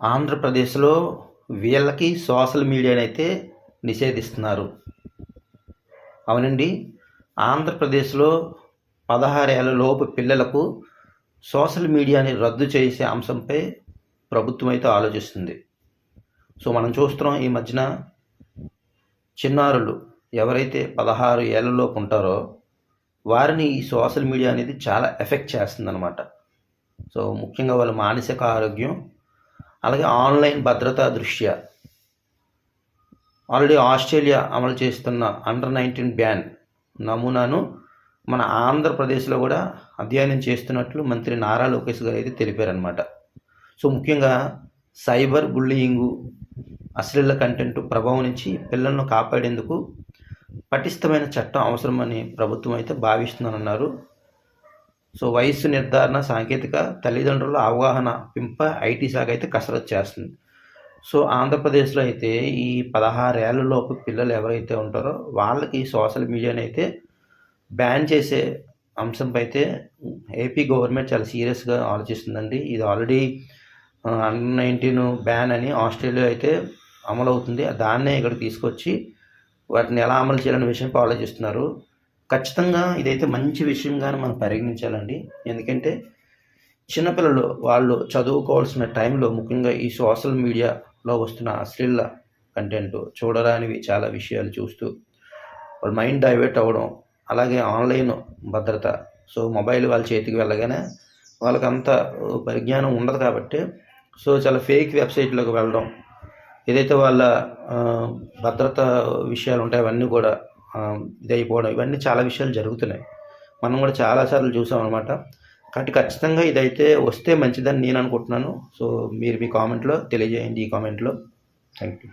ఆంధ్రప్రదేశ్లో వీళ్ళకి సోషల్ మీడియాని అయితే నిషేధిస్తున్నారు. అవునండి ఆంధ్రప్రదేశ్లో పదహారేళ్ళ లోపు పిల్లలకు సోషల్ మీడియాని రద్దు చేసే అంశంపై ప్రభుత్వం అయితే ఆలోచిస్తుంది. సో మనం చూస్తున్నాం ఈ మధ్యన చిన్నారులు ఎవరైతే పదహారు ఏళ్ళలోపు ఉంటారో వారిని ఈ సోషల్ మీడియా అనేది చాలా ఎఫెక్ట్ చేస్తుందన్నమాట. సో ముఖ్యంగా వాళ్ళ మానసిక ఆరోగ్యం అలాగే ఆన్లైన్ భద్రతా దృష్ట్యా. ఆల్రెడీ ఆస్ట్రేలియా అమలు చేస్తున్న అండర్ నైన్టీన్ బ్యాన్ నమూనాను మన ఆంధ్రప్రదేశ్లో కూడా అధ్యయనం చేస్తున్నట్లు మంత్రి నారా లోకేష్ గారు అయితే తెలిపారనమాట సో ముఖ్యంగా సైబర్ బుల్లియింగు అశ్లీల కంటెంట్ ప్రభావం నుంచి పిల్లలను కాపాడేందుకు పటిష్టమైన చట్టం అవసరమని ప్రభుత్వం అయితే భావిస్తుందన్నారు. సో వయస్సు నిర్ధారణ సాంకేతిక తల్లిదండ్రుల అవగాహన పెంప ఐటీ శాఖ అయితే కసరత్తు చేస్తుంది. సో ఆంధ్రప్రదేశ్లో అయితే ఈ పదహారేళ్ళలోపు పిల్లలు ఎవరైతే ఉంటారో వాళ్ళకి సోషల్ మీడియాని అయితే బ్యాన్ చేసే అంశంపై అయితే ఏపీ గవర్నమెంట్ చాలా సీరియస్గా ఆలోచిస్తుందండి. ఇది ఆల్రెడీ అండర్ నైన్టీన్ బ్యాన్ అని ఆస్ట్రేలియా అయితే అమలు అవుతుంది దాన్నే ఇక్కడ తీసుకొచ్చి వాటిని ఎలా అమలు చేయాలనే విషయంపై ఆలోచిస్తున్నారు. ఖచ్చితంగా ఇదైతే మంచి విషయంగానే మనం పరిగణించాలండి. ఎందుకంటే చిన్నపిల్లలు వాళ్ళు చదువుకోవాల్సిన టైంలో ముఖ్యంగా ఈ సోషల్ మీడియాలో వస్తున్న అశ్లీల కంటెంట్ చూడరానివి చాలా విషయాలు చూస్తూ వాళ్ళ మైండ్ డైవర్ట్ అవ్వడం అలాగే ఆన్లైన్ భద్రత. సో మొబైల్ వాళ్ళ చేతికి వెళ్ళగానే వాళ్ళకంత అంత పరిజ్ఞానం ఉండదు కాబట్టి సో చాలా ఫేక్ వెబ్సైట్లోకి వెళ్ళడం ఏదైతే వాళ్ళ భద్రత విషయాలు ఉంటాయో అవన్నీ కూడా ఇదైపోవడం. ఇవన్నీ చాలా విషయాలు జరుగుతున్నాయి. మనం కూడా చాలాసార్లు చూసాం అనమాట కాబట్టి ఖచ్చితంగా ఇదైతే వస్తే మంచిదని నేను అనుకుంటున్నాను. సో మీరు మీ కామెంట్లో తెలియజేయండి ఈ కామెంట్లో. Thank you